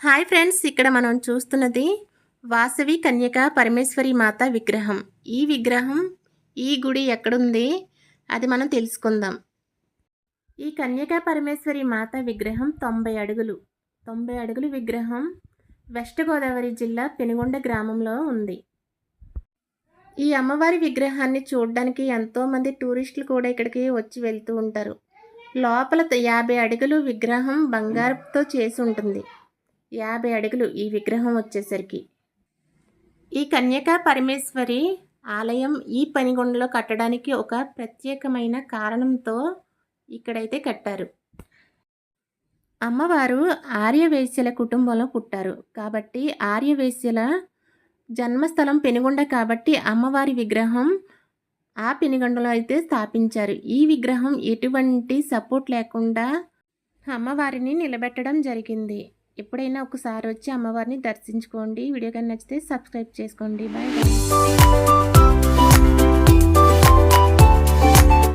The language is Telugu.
హాయ్ ఫ్రెండ్స్ ఇక్కడ మనం చూస్తున్నది వాసవి కన్యక పరమేశ్వరి మాత విగ్రహం. ఈ విగ్రహం ఈ గుడి ఎక్కడుంది అది మనం తెలుసుకుందాం. ఈ కన్యక పరమేశ్వరి మాత విగ్రహం తొంభై అడుగులు. తొంభై అడుగుల విగ్రహం వెస్ట్ గోదావరి జిల్లా పెనుగొండ గ్రామంలో ఉంది. ఈ అమ్మవారి విగ్రహాన్ని చూడడానికి ఎంతోమంది టూరిస్టులు కూడా ఇక్కడికి వచ్చి వెళ్తూ ఉంటారు. లోపల యాభై అడుగులు విగ్రహం బంగారంతో చేసి ఉంటుంది. యాభై అడుగులు ఈ విగ్రహం వచ్చేసరికి. ఈ కన్యకా పరమేశ్వరి ఆలయం ఈ పనిగొండలో కట్టడానికి ఒక ప్రత్యేకమైన కారణంతో ఇక్కడైతే కట్టారు. అమ్మవారు ఆర్యవేశ్యల కుటుంబంలో పుట్టారు. కాబట్టి ఆర్యవేశ్యల జన్మస్థలం పెనుగొండ కాబట్టి అమ్మవారి విగ్రహం ఆ పెనుగొండలో అయితే స్థాపించారు. ఈ విగ్రహం ఎటువంటి సపోర్ట్ లేకుండా అమ్మవారిని నిలబెట్టడం జరిగింది. ఎప్పుడైనా ఒకసారి వచ్చి అమ్మవారిని దర్శించుకోండి. వీడియో కానీ నచ్చితే సబ్స్క్రైబ్ చేసుకోండి. Bye bye.